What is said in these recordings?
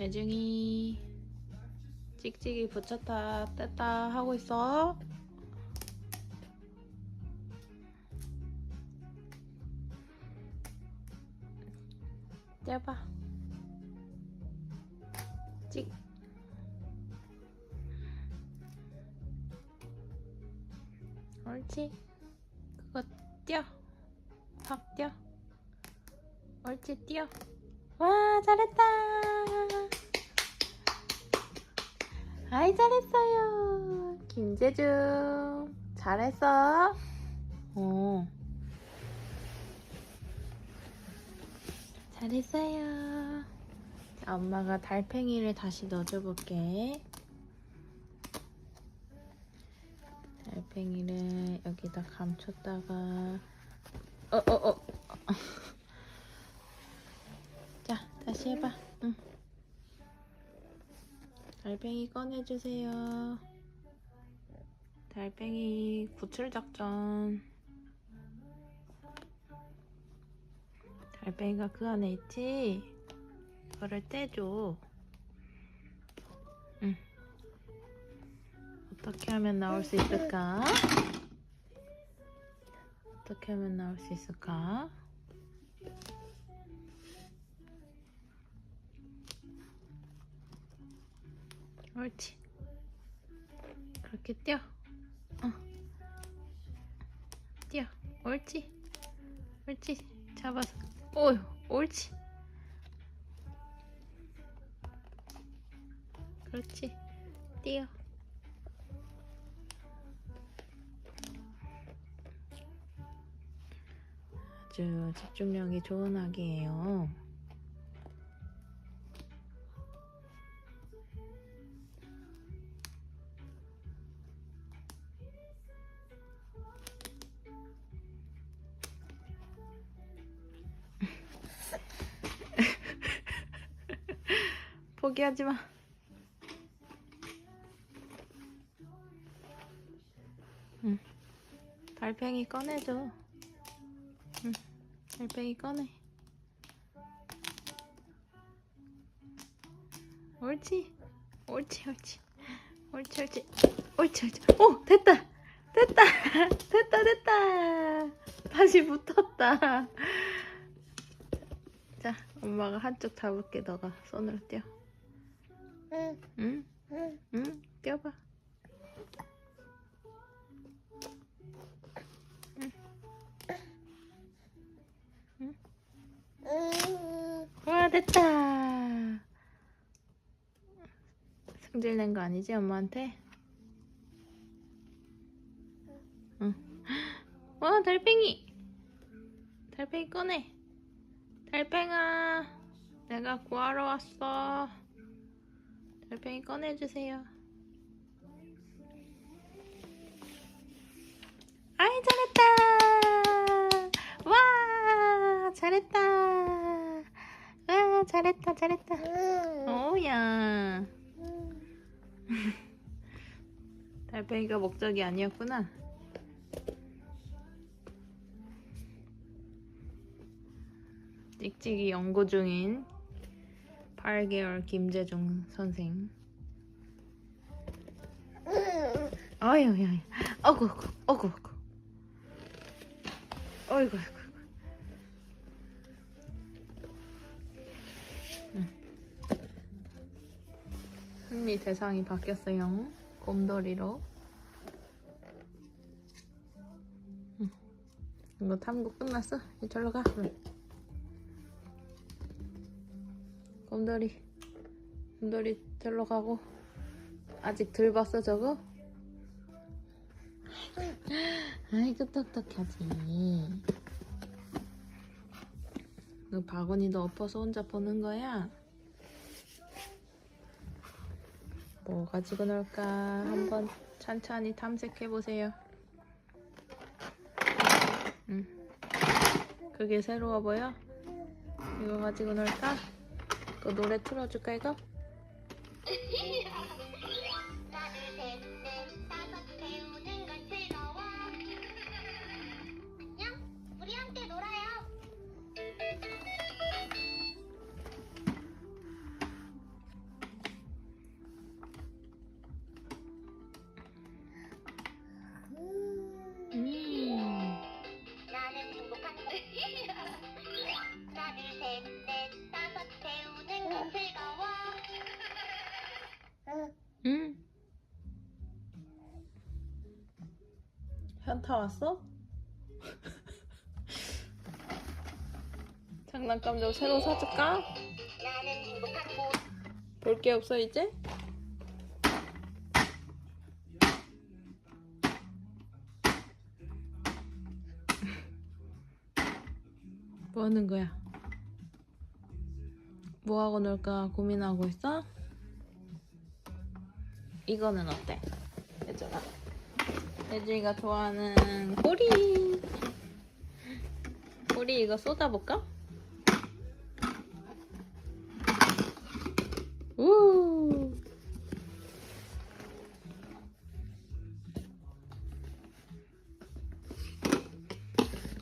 재중이 찍찍이 붙였다 뗐다 하고 있어. 떼봐. 찍. 옳지. 그거 뛰어. 팍 뛰어. 옳지 뛰어. 와 잘했다. 아이 잘했어요. 김재중 잘했어. 어. 잘했어요. 자, 엄마가 달팽이를 다시 넣어줘 볼게. 달팽이를 여기다 감췄다가 어어 어. 자 다시 해봐. 응. 달팽이 꺼내주세요. 달팽이 구출 작전. 달팽이가 그 안에 있지? 그거를 떼줘. 응. 어떻게 하면 나올 수 있을까? 어떻게 하면 나올 수 있을까? 옳지. 그렇게 뛰어. 어. 뛰어. 옳지. 옳지. 잡아서. 오유, 옳지. 그렇지. 뛰어. 아주 집중력이 좋은 아기예요. 포기하지 마. 응. 달팽이 꺼내줘. 응. 달팽이 꺼내. 옳지. 옳지, 옳지. 옳지, 옳지. 옳지, 옳지. 오, 됐다. 됐다. 됐다, 됐다. 다시 붙었다. 자, 엄마가 한쪽 잡을게. 너가 손으로 떼어. 응, 응? 응, 응? 떼어봐. 응. 와, 됐다. 승질 낸 거 아니지, 엄마한테? 응. 와, 달팽이. 달팽이 꺼내. 달팽아, 내가 구하러 왔어. 달팽이 꺼내주세요. 아이, 잘했다. 와, 잘했다. 와, 잘했다, 잘했다. 응. 오야. 응. 달팽이가 목적이 아니었구나. 찍찍이 연구 중인 8개월 김재중 선생. 아유, 야, 어구, 어구, 어구, 어구. 어이구, 어이구. 응. 승리 대상이 바뀌었어요. 곰돌이로. 응. 이거 탐구 끝났어? 이제 절로 가. 응. 곰돌이. 곰돌이 절로 가고. 아직 덜 봤어 저거? 아이고 똑똑하지. 너 바구니도 엎어서 혼자 보는 거야? 뭐 가지고 놀까 한번 천천히 탐색해 보세요. 응. 그게 새로워 보여? 이거 가지고 놀까? 그 노래 틀어줄까 이거? 현타 왔어? 장난감 좀 새로 사줄까? 볼 게 없어 이제? 뭐 하는 거야? 뭐 하고 놀까 고민하고 있어? 이거는 어때? 예준아 예준이가 좋아하는 꼬리 꼬리 이거 쏟아볼까? 우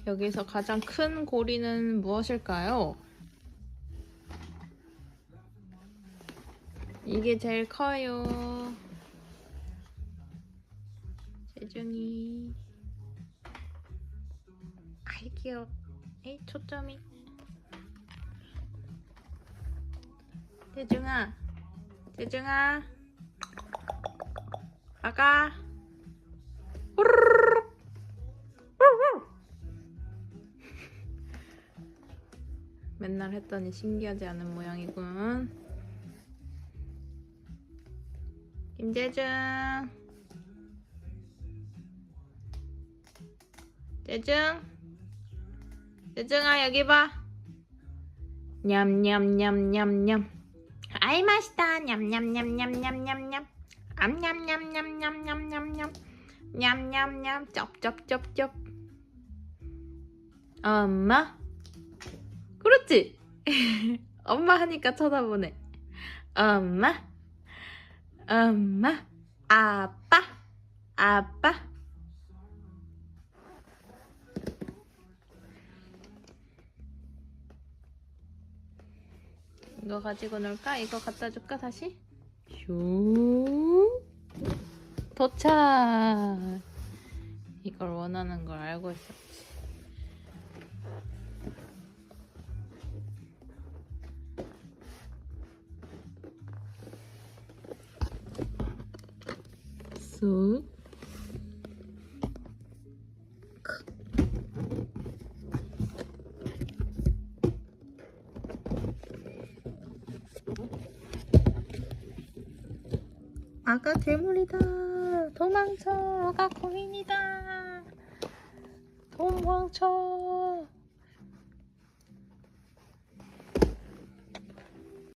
여기서 가장 큰 고리는 무엇일까요? 이게 제일 커요. 재중이. 아이 귀여워. 에이 초점이. 재중아. 재중아. 아가. 맨날 했더니 신기하지 않은 모양이군. 김재중. 재중. 재중아 여기 봐. 냠냠냠냠냠. 아이 맛있다. 냠냠냠냠냠냠냠. 암냠냠냠냠냠냠냠. 냠냠냠. 쩝쩝쩝쩝. 엄마. 그렇지? 엄마 하니까 쳐다보네. 엄마. 엄마. 아빠. 아빠. 이거 가지고 놀까? 이거 갖다 줄까 다시? 슈 도착 이걸 원하는 걸 알고 있었지 쑥 아가 괴물이다. 도망쳐. 아가 코인이다. 도망쳐.